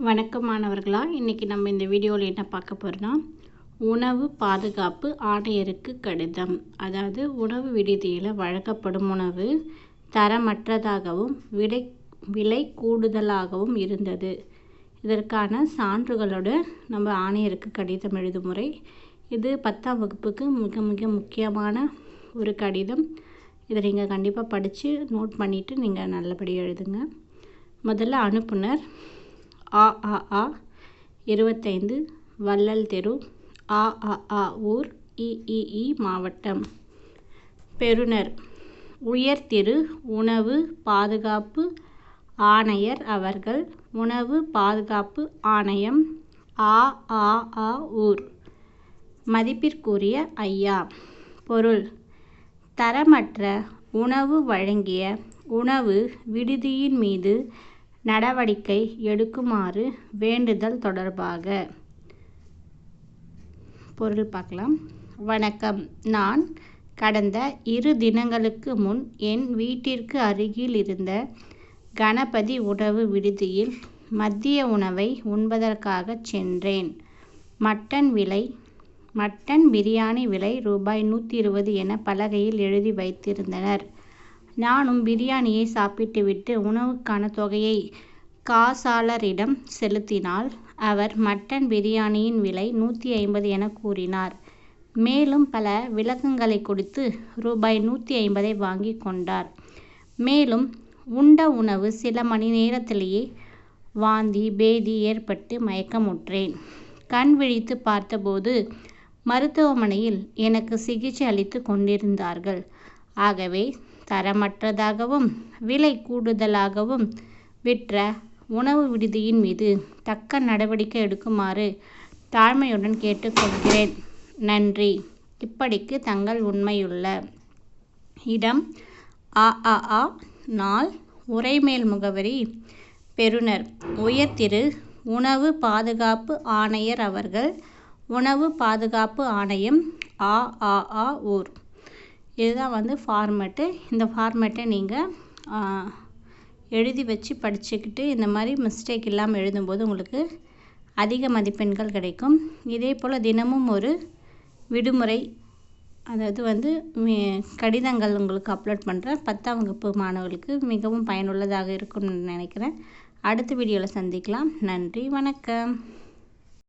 வணக்கம் மாணவர்களா இன்றைக்கி நம்ம இந்த வீடியோவில் என்ன பார்க்க போகிறோன்னா உணவு பாதுகாப்பு ஆணையருக்கு கடிதம். அதாவது உணவு விடுதியில் வழங்கப்படும் உணவு தரமற்றதாகவும் விலை விலை கூடுதலாகவும் இருந்தது. இதற்கான சான்றுகளோட நம்ம ஆணையருக்கு கடிதம் எழுதும் முறை. இது பத்தாம் வகுப்புக்கு மிக மிக முக்கியமான ஒரு கடிதம். இதை நீங்கள் கண்டிப்பாக படித்து நோட் பண்ணிவிட்டு நீங்கள் நல்லபடியாக எழுதுங்க. முதல்ல அனுப்புனர் ஆ ஆ ஆ. இருபத்தைந்து வள்ளல் தெரு ஆ ஆ ஆ ஊர் இஇஇ மாவட்டம். பெறுநர் உயர் திரு உணவு பாதுகாப்பு ஆணையர் அவர்கள் உணவு பாதுகாப்பு ஆணையம் ஆ ஆ ஆ ஊர். மதிப்பிற்குரிய ஐயா பொருள் தரமற்ற உணவு வழங்கிய உணவு விடுதியின் மீது நடவடிக்கை எடுக்குமாறு வேண்டுதல் தொடர்பாக. பொருள் பார்க்கலாம். வணக்கம். நான் கடந்த இரு தினங்களுக்கு முன் என் வீட்டிற்கு அருகில் இருந்த கணபதி உணவு விடுதியில் மதிய உணவை உண்பதற்காக சென்றேன். மட்டன் விலை மட்டன் பிரியாணி விலை ரூபாய் நூற்றி இருபது என பலகையில் எழுதி வைத்திருந்தனர். நானும் பிரியாணியை சாப்பிட்டுவிட்டு உணவுக்கான தொகையை காசாளரிடம் செலுத்தினால் அவர் மட்டன் பிரியாணியின் விலை நூற்றி ஐம்பது என கூறினார். மேலும் பல விளக்கங்களை கொடுத்து ரூபாய் நூற்றி ஐம்பதை வாங்கி கொண்டார். மேலும் உண்ட உணவு சில மணி நேரத்திலேயே வாந்தி பேதி ஏற்பட்டு மயக்கமுற்றேன். கண் விழித்து பார்த்தபோது மருத்துவமனையில் எனக்கு சிகிச்சை அளித்து கொண்டிருந்தார்கள். ஆகவே தரமற்றதாகவும் விலை கூடுதலாகவும் விற்ற உணவு விடுதியின் மீது தக்க நடவடிக்கை எடுக்குமாறு தாழ்மையுடன் கேட்டுக்கொள்கிறேன். நன்றி. இப்படிக்கு தங்கள் உண்மையுள்ள இடம் ஆ ஆ ஆ நாள் உரைமேல் முகவரி பெறுநர். உயர்திரு உணவு பாதுகாப்பு ஆணையர் அவர்கள் உணவு பாதுகாப்பு ஆணையம் ஆ ஆ ஆ ஊர். இதுதான் வந்து ஃபார்மேட்டு இந்த ஃபார்மேட்டை நீங்கள் எழுதி வச்சு படிச்சுக்கிட்டு இந்த மாதிரி மிஸ்டேக் இல்லாமல் எழுதும்போது உங்களுக்கு அதிக மதிப்பெண்கள் கிடைக்கும். இதே போல் தினமும் ஒரு விடுமுறை அதாவது வந்து கடிதங்கள் உங்களுக்கு அப்லோட் பண்ணுறேன் பத்தாம் வகுப்பு மாணவர்களுக்கு மிகவும் பயனுள்ளதாக இருக்கும்னு நினைக்கிறேன். அடுத்த வீடியோவில் சந்திக்கலாம். நன்றி வணக்கம்.